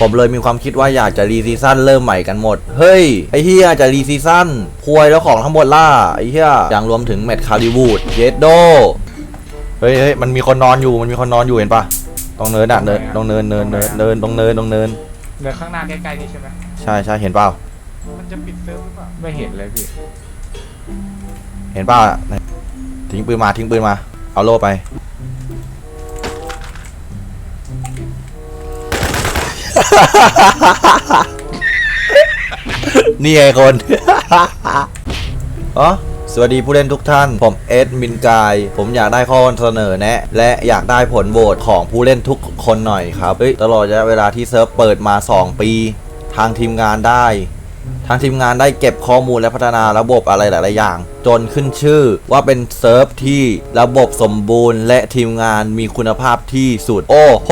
ผมเลยมีความคิดว่าอยากจะรีซีซั่นเริ่มใหม่กันหมด เฮ้ย ไอ้เฮียจะรีซีซั่นพวยแล้วของทั้งหมดล่า ไอ้เฮียอย่างรวมถึงแมตช์คาริวูดเยดโด เฮ้ยเฮ้ยมันมีคนนอนอยู่ มันมีคนนอนอยู่เห็นปะตรงเนินอะเนินตรงเนินเนินเนินเนินตรงเนินตรงเนิน เดินข้างหน้าใกล้ๆนี่ใช่ไหมใช่ใช่เห็นเปล่า มันจะปิดเซิร์ฟหรือเปล่า ไม่เห็นเลยพี่ เห็นเปล่าไหนทิ้งปืนมาทิ้งปืนมา เอาโล่ไป นี่ไงคน อ๋อสวัสดีผู้เล่นทุกท่าน ผมเอ็ดมินกาย ผมอยากได้ข้อเสนอแนะ และอยากได้ผลโหวตของผู้เล่นทุกคนหน่อยครับ เฮ้ย ตลอดระยะเวลาที่เซิร์ฟเปิดมา 2 ปี ทางทีมงานได้ ทางทีมงานได้เก็บข้อมูลและพัฒนาระบบอะไรหลาย ๆ อย่าง จนขึ้นชื่อว่าเป็นเซิร์ฟที่ระบบสมบูรณ์ และทีมงานมีคุณภาพที่สุด โอ้โห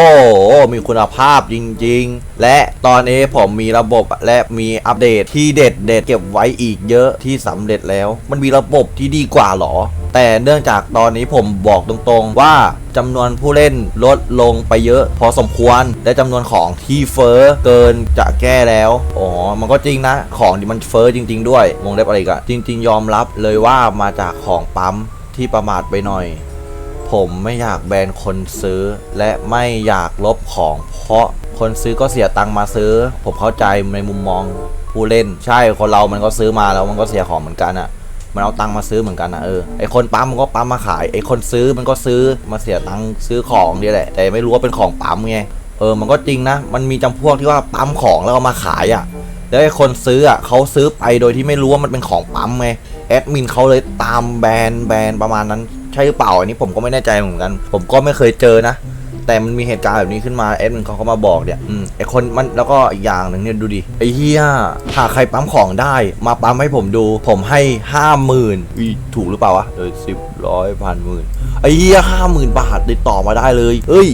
มีคุณภาพจริง ๆ และตอนนี้ผมมีระบบและมีอัปเดตที่เด็ดเด็ดเก็บไว้อีกเยอะที่สำเร็จแล้ว มันมีระบบที่ดีกว่าหรอ แต่เนื่องจากตอนนี้ผมบอกตรง ๆ ว่าจำนวนผู้เล่นลดลงไปเยอะ พอสมควรและจำนวนของที่เฟอ้อเกินจะแก้แล้ว อ๋อ มันก็จริงนะ ขของที่มันเฟอ้อจริง ๆ ด้วย วงเล็บอะไรกันจริง ๆ ยอมรับเลยว่ามาจากของปั๊มที่ประมาทไปหน่อย ผมไม่อยากแบนคนซื้อ และไม่อยากลบของ เพราะคนซื้อก็เสียตังค์มาซื้อ ผมเข้าใจในมุมมองผู้เล่น ใช่คนเรามันก็ซื้อมาแล้วมันก็เสียของเหมือนกันอะมันเอาตังค์มาซื้อเหมือนกันนะเออไอคนปั๊มมันก็ปั๊มมาขายไอคนซื้อมันก็ซื้อมาเสียตังค์ซื้อของนี่แหละแต่ไม่รู้ว่าเป็นของปั๊มไงเออมันก็จริงนะ มันมีจำพวกที่ว่าปั๊มของแล้วเอามาขายอะ แล้วไอ้คนซื้ออะเขาซื้อไปโดยที่ไม่รู้ว่ามันเป็นของปั๊มไงแอดมินเขาเลยตามแบรนด์แบรนด์ประมาณนั้นใช่หรือเปล่าอันนี้ผมก็ไม่แน่ใจเหมือนกัน ผมก็ไม่เคยเจอนะ แต่มันมีเหตุการณ์แบบนี้ขึ้นมาเอ็ดมันเขาก็มาบอกเนี่ยอืมไอคนมันแล้วก็อีกอย่างหนึ่งเนี่ยดูดิไอเฮียหากใครปั๊มของได้ มาปั๊มให้ผมดู ผมให้ห้าหมื่นถูกหรือเปล่าวะเออสิบร้อยพันหมื่นไอเฮียห้าหมื่นบาทติดต่อมาได้เลย เอ้ย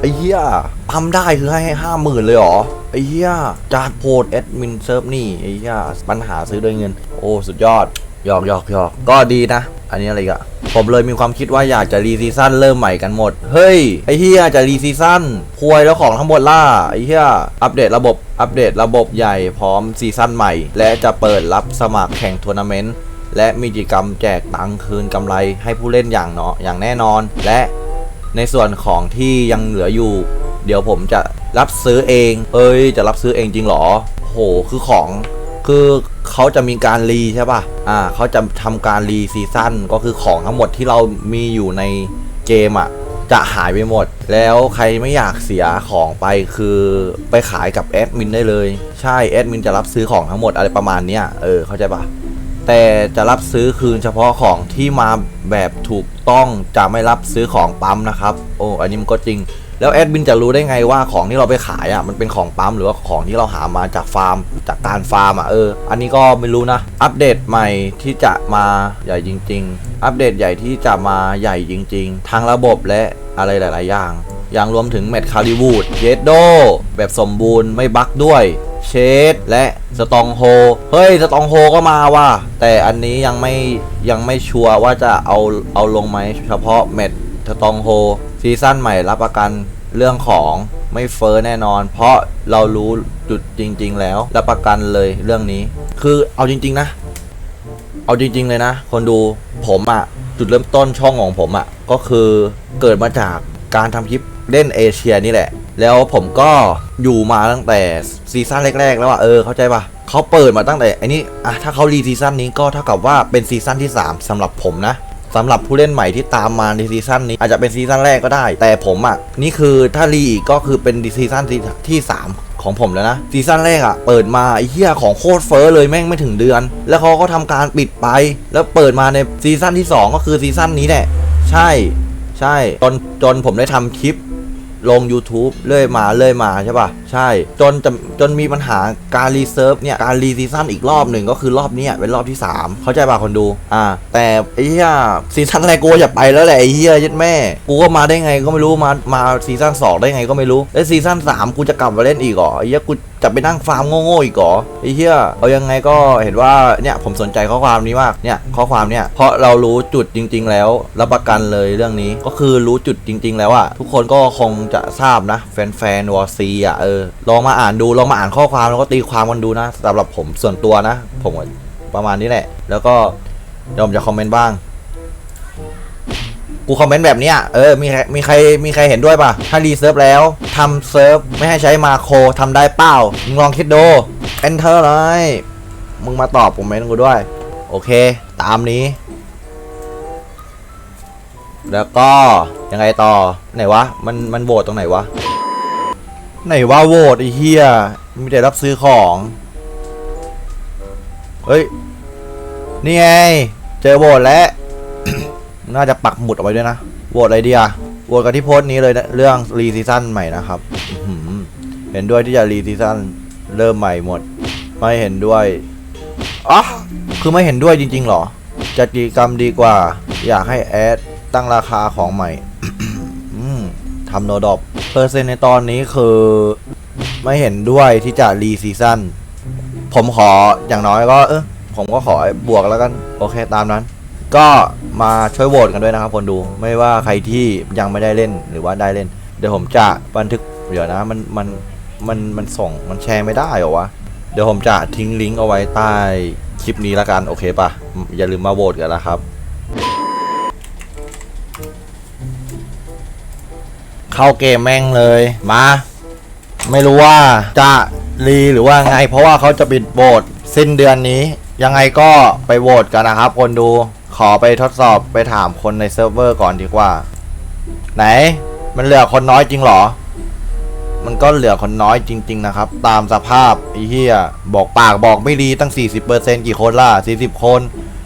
ไอเฮีย ปั๊มได้คือให้ห้าหมื่นเลยเหรอไอ้เฮียจาดโพดแอดมินเซิร์ฟนี่ไอ้เฮียปัญหาซื้อด้วยเงิน โอ้สุดยอดหยอกหยอกหยอกก็ดีนะ อันนี้อะไรกะผมเลยมีความคิดว่าอยากจะรีซีซั่นเริ่มใหม่กันหมด เฮ้ย ไอ้เฮียจะรีซีซั่นพวยแล้วของทั้งหมดล่า ไอ้เฮียอัปเดตระบบ อัปเดตระบบใหญ่พร้อมซีซั่นใหม่ และจะเปิดรับสมัครแข่งทัวร์นาเมนต์ และมีกิจกรรมแจกตังค์คืนกำไรให้ผู้เล่นอย่างเนาะอย่างแน่นอน และในส่วนของที่ยังเหลืออยู่ เดี๋ยวผมจะรับซื้อเองเอ้ยจะรับซื้อเองจริงเหรอโหคือของคือเขาจะมีการรีใช่ป่ะ อ่าเขาจะทำการรีซีซั่นก็คือของทั้งหมดที่เรามีอยู่ในเกมอะ จะหายไปหมด แล้วใครไม่อยากเสียของไปคือไปขายกับแอดมินได้เลย ใช่แอดมินจะรับซื้อของทั้งหมดอะไรประมาณเนี้ย เออ เข้าใจป่ะ แต่จะรับซื้อคืนเฉพาะของที่มาแบบถูกต้องจะไม่รับซื้อของปั๊มนะครับ โอ้ อันนี้มันก็จริง แล้วแอดมินจะรู้ได้ไงว่าของที่เราไปขายอะมันเป็นของปั๊มหรือว่าของที่เราหามาจากฟาร์ม จากการฟาร์มอะเออ อันนี้ก็ไม่รู้นะ อัปเดตใหม่ที่จะมาใหญ่จริง ๆ อัปเดตใหญ่ที่จะมาใหญ่จริง ๆทั้งระบบและอะไรหลาย ๆ อย่าง อย่างรวมถึงแมตคาริวูดเยดโดแบบสมบูรณ์ไม่บั๊กด้วยเชดและสตองโฮ เฮ้ย สตองโฮก็มาว่ะ แต่อันนี้ยังไม่ยังไม่ชัวร์ว่าจะเอาเอาลงไหมเฉพาะแมตช์ สตองโฮซีซั่นใหม่รับประกันเรื่องของไม่เฟอร์แน่นอน เพราะเรารู้จุดจริง ๆ แล้วรับประกันเลยเรื่องนี้ คือเอาจริง ๆ นะ เอาจริง ๆ เลยนะ คนดูผมอะจุดเริ่มต้นช่องของผมอะก็คือเกิดมาจากการทำคลิปเล่นเอเชียนี่แหละ แล้วผมก็อยู่มาตั้งแต่ซีซั่นแรก ๆ แล้วอะเออเข้าใจปะเขาเปิดมาตั้งแต่ไอ้นี่อะถ้าเขารีซีซั่นนี้ก็เท่ากับว่าเป็นซีซั่นที่ 3สำหรับผมนะ สำหรับผู้เล่นใหม่ที่ตามมาในซีซั่นนี้ อาจจะเป็นซีซั่นแรกก็ได้ แต่ผมอะนี่คือถ้ารีอีกก็คือเป็นซีซั่นที่ที่สามของผมแล้วนะซีซั่นแรกอะเปิดมาไอ้เหี้ยของโคตรเฟ้อเลยแม่งไม่ถึงเดือน แล้วเขาก็ทำการปิดไป แล้วเปิดมาในซีซั่นที่ 2 ก็คือซีซั่นนี้แหละใช่ ใช่จนจนผมได้ทำคลิป ลง YouTube เรื่อยมาเรื่อยมาใช่ป่ะ ใช่ จนจะจนมีปัญหาการรีเซิร์ฟเนี่ย การรีซีซั่นอีกรอบหนึ่งก็คือรอบนี้เป็นรอบที่ 3 เข้าใจป่ะคนดู อ่า แต่ไอ้เหี้ยซีซั่นแรกกูอย่าไปแล้วแหละไอ้เหี้ยยัดแม่ กูก็มาได้ไงก็ไม่รู้มามาซีซั่น2ได้ไงก็ไม่รู้แล้วซีซั่น3กูจะกลับมาเล่นอีกเหรอไอ้เหี้ยกู จะไปนั่งฟาร์มโง่ๆอีกเหรอไอ้เหี้ยเอายังไงก็เห็นว่าเนี่ยผมสนใจข้อความนี้มากเนี่ยข้อความเนี่ยเพราะเรารู้จุดจริง ๆ แล้วรับประกันเลยเรื่องนี้ก็คือรู้จุดจริง ๆ แล้วอะทุกคนก็คงจะทราบนะ แฟนๆวอซีอะเออลองมาอ่านดูลองมาอ่านข้อความแล้วก็ตีความกันดูนะสำหรับผมส่วนตัวนะ ผมประมาณนี้แหละ แล้วก็เดี๋ยวผมจะคอมเมนต์บ้าง กูคอมเมนต์แบบเนี้ยเออมีใครมีใครมีใครเห็นด้วยป่ะ ถ้ารีเซิร์ฟแล้วทำเซิร์ฟไม่ให้ใช้มาโครทำได้เปล่ามึงลองคิดดู enter เลยมึงมาตอบผมเมนต์กูด้วย โอเค ตามนี้ แล้วก็ยังไงต่อ ไหนวะ มันมันโหวตตรงไหนวะ ไหนว่าโหวตไอ้เหี้ยมีแต่รับซื้อของเฮ้ย นี่ไง เจอโหวตแล้ว น่าจะปักหมุดเอาไว้ด้วยนะโหวตอะไรดีอะโหวตกันที่โพสต์นี้เลยนะเรื่องรีซีซั่นใหม่นะครับอื้อหือเห็นด้วยที่จะรีซีซั่นเริ่มใหม่หมด ไม่เห็นด้วยอ๋อคือไม่เห็นด้วยจริงๆหรอ จัดกิจกรรมดีกว่า อยากให้แอดตั้งราคาของใหม่ อืมทำโนดอปเปอร์เซ็นต์ในตอนนี้คือ ไม่เห็นด้วยที่จะรีซีซั่นผมขออย่างน้อยก็เออผมก็ขอบวกแล้วกัน โอเคตามนั้น ก็ มาช่วยโหวตกันด้วยนะครับคนดูไม่ว่าใครที่ยังไม่ได้เล่นหรือว่าได้เล่น เดี๋ยวผมจะบันทึกเดี๋ยวนะมันมันมันมันส่งมันแชร์ไม่ได้เหรอวะเดี๋ยวผมจะทิ้งลิงก์เอาไว้ใต้คลิปนี้ละกันโอเคปะอย่าลืมมาโหวตกันนะครับเข้าเกมแม่งเลยมา ไม่รู้ว่าจะรีหรือว่าไง เพราะว่าเขาจะปิดโหวตสิ้นเดือนนี้ ยังไงก็ไปโหวตกันนะครับคนดู ขอไปทดสอบไปถามคนในเซิร์ฟเวอร์ก่อนดีกว่า ไหน มันเหลือคนน้อยจริงหรอ มันก็เหลือคนน้อยจริง ๆ นะครับ ตามสภาพไอ้เหี้ยบอกปากบอกไม่ดีตั้ง 40%กี่คนล่ะ 40 คน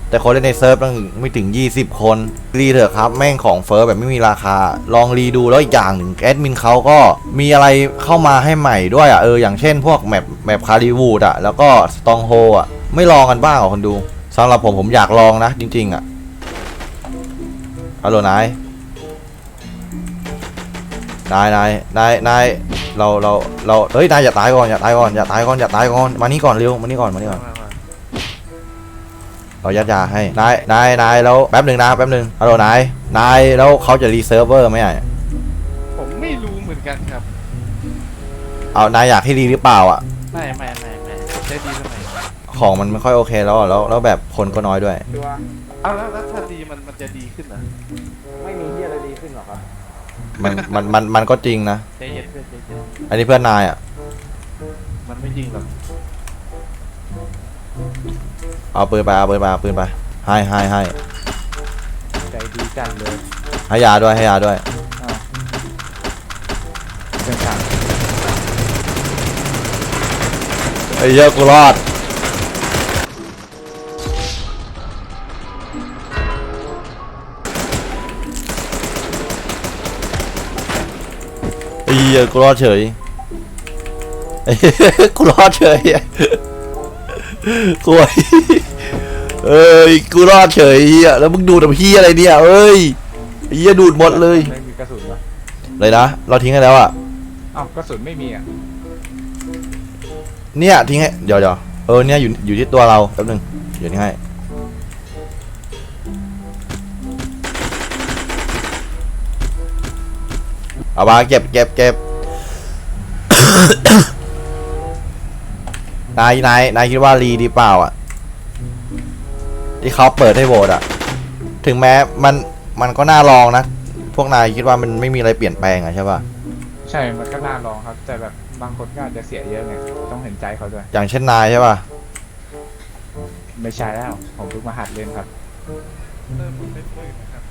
แต่คนเล่นในเซิร์ฟตั้งไม่ถึง 20 คนรีเถอะครับแม่งของเฟิร์สแบบไม่มีราคา ลองรีดูแล้วอีกอย่างหนึ่งแอดมินเขาก็มีอะไรเข้ามาให้ใหม่ด้วยอะเอออย่างเช่นพวกแมปแมปคาริวูดอะแล้วก็สตองโฮอะไม่ลองกันบ้างเหรอคนดู สำหรับผมผมอยากลองนะ จริง ๆอะฮัลโหลนายนายนายนายนายเราเราเราเฮ้ยนายอย่าตายก่อนอย่าตายก่อนอย่าตายก่อนอย่าตายก่อนมานี่ก่อนเร็วมานี่ก่อนมานี่ก่อนเรายัดยาให้นายนายนายแล้วแป๊บหนึ่งนะแป๊บหนึ่งฮัลโหลนายนายแล้วเขาจะรีเซิร์ฟเวอร์ไหมอะผมไม่รู้เหมือนกันครับเอานายอยากให้รีหรือเปล่าอะไม่ไม่ไม่ไม่ได้ดีทำไม ของมันไม่ค่อยโอเคแล้วอะแล้วแล้วแบบคนก็น้อยด้วยดูว่าเอาแล้วแล้วถ้าดีมันมันจะดีขึ้นเหรอไม่มีที่อะไรดีขึ้นหรอครับ มันมันมันมันก็จริงนะ ใจเย็นเพื่อนใจเย็นอันนี้เพื่อนนายอะ มันไม่จริงหรอกเอาปืนไปเอาปืนไปเอาปืนไป ให้ให้ให้ใจดีจังเลยให้ยาด้วยให้ยาด้วยอ้าวเป็นสั่งไอ้เหี้ยอะกูรอด อ้เหี้ยกูรอดเฉยไอ้เหี้ยกูรอดเฉยกูไอ้เอ้ยกูรอดเฉยเหี้ยแล้วมึงดูดกับพี่อะไรเนี่ยเอ้ยไอ้เหี้ยดูดหมดเลยไม่มีกระสุนวะเลยนะเราทิ้งให้แล้วอะอ้าวกระสุนไม่มีอะเนี่ยทิ้งให้เดี๋ยวเดี๋ยวเออเนี่ยอยู่อยู่ที่ตัวเราแป๊บหนึงเดี๋ยวนี้ให้เอามาเก็บเก็บเก็บ นายนายนายคิดว่ารีดีเปล่าอะ ที่เขาเปิดให้โหวตอะ ถึงแม้มันมันก็น่าลองนะ พวกนายคิดว่ามันไม่มีอะไรเปลี่ยนแปลงอะใช่ป่ะ ใช่ มันก็น่าลองครับ แต่แบบบางคนก็อาจจะเสียเยอะไงต้องเห็นใจเขาด้วย อย่างเช่นนายใช่ป่ะ ไม่ใช่แล้ว ผมเพิ่งมาหัดเล่นครับเริ่มเล่นมือนะครับ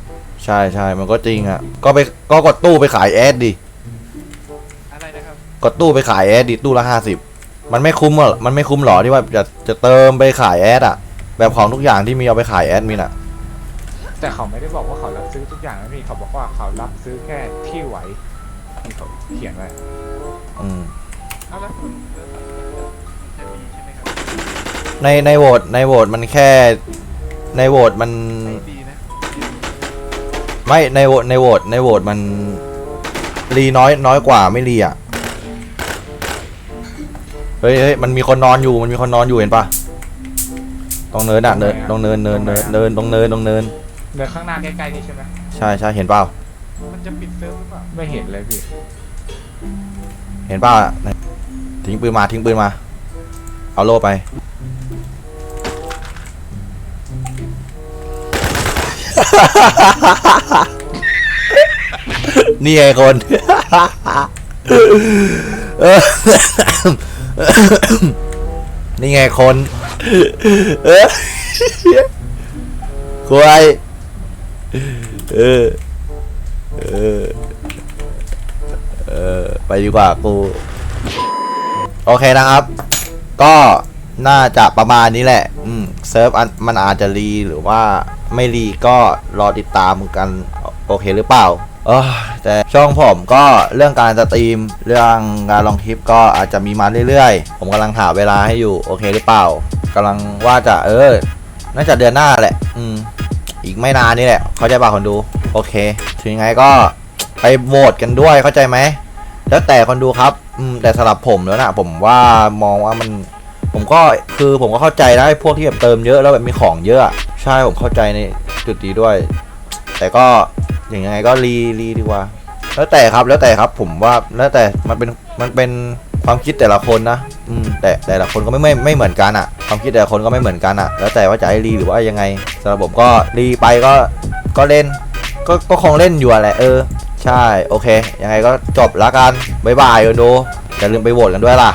ใช่ใช่มันก็จริงอะ ก็ไปก็กดตู้ไปขายแอดดิ กดตู้ไปขายแอดดิตู้ละห้าสิบมันไม่คุ้มหรอมันไม่คุ้มหรอที่ว่าจะจะเติมไปขายแอดอะแบบของทุกอย่างที่มีเอาไปขายแอดมินอะแต่เขาไม่ได้บอกว่าเขารับซื้อทุกอย่างนะพี่เขาบอกว่าเขารับซื้อแค่ที่ไหวที่เขาเขียนไว้อืมเอาแล้วจะดีใช่ไหมครับในในโหวตในโหวตมันแค่ ในโหวตมัน ไม่ดีนะไม่ในโหวตในโหวตในโหวตมันรีน้อยน้อยกว่าไม่รีอะ เฮ้ยเฮ้ยมันมีคนนอนอยู่ มันมีคนนอนอยู่เห็นปะตรงเนินอะเนินตรงเนินเนินเนินเนินตรงเนินตรงเนิน เดินข้างหน้าใกล้ๆนี่ใช่ไหมใช่ใช่เห็นเปล่า มันจะปิดเซิร์ฟหรือเปล่า ไม่เห็นเลยพี่ เห็นเปล่าไหนทิ้งปืนมาทิ้งปืนมา เอาโล่ไป นี่ไงคนเออ นี่ไงคนเออควายเออเออเออไปดีกว่ากู โอเคนะครับ ก็น่าจะประมาณนี้แหละ อืมเซิร์ฟมันอาจจะรีหรือว่าไม่รีก็รอติดตามกัน โอเคหรือเปล่า เออ แต่ช่องผมก็เรื่องการสตรีมเรื่องการลองคลิปก็อาจจะมีมาเรื่อยๆ ผมกำลังหาเวลาให้อยู่โอเคหรือเปล่ากำลังว่าจะเออ น่าจะเดือนหน้าแหละ อืมอีกไม่นานนี่แหละเข้าใจป่ะคนดู โอเค ถึงยังไงก็ไปโหวตกันด้วยเข้าใจไหมแล้วแต่คนดูครับอืมแต่สำหรับผมแล้วนะผมว่ามองว่ามันผมก็คือผมก็เข้าใจนะไอ้พวกที่แบบเติมเยอะแล้วแบบมีของเยอะอะใช่ผมเข้าใจในจุดนี้ด้วย แต่ก็ อย่างไงก็รีรีดีกว่า แล้วแต่ครับแล้วแต่ครับผมว่าแล้วแต่มันเป็นมันเป็นความคิดแต่ละคนนะอืมแต่แต่ละคนก็ไม่ไม่ไม่เหมือนกันอะความคิดแต่ละคนก็ไม่เหมือนกันอะแล้วแต่ว่าจะให้รีหรือว่ายังไงสำหรับผมก็รีไปก็ก็เล่น ก็ก็คงเล่นอยู่อะแหละเออ ใช่โอเค ยังไงก็จบล้วกันบ๊ายบายกันดูอย่าลืมไปโหวตกันด้วยล่ะ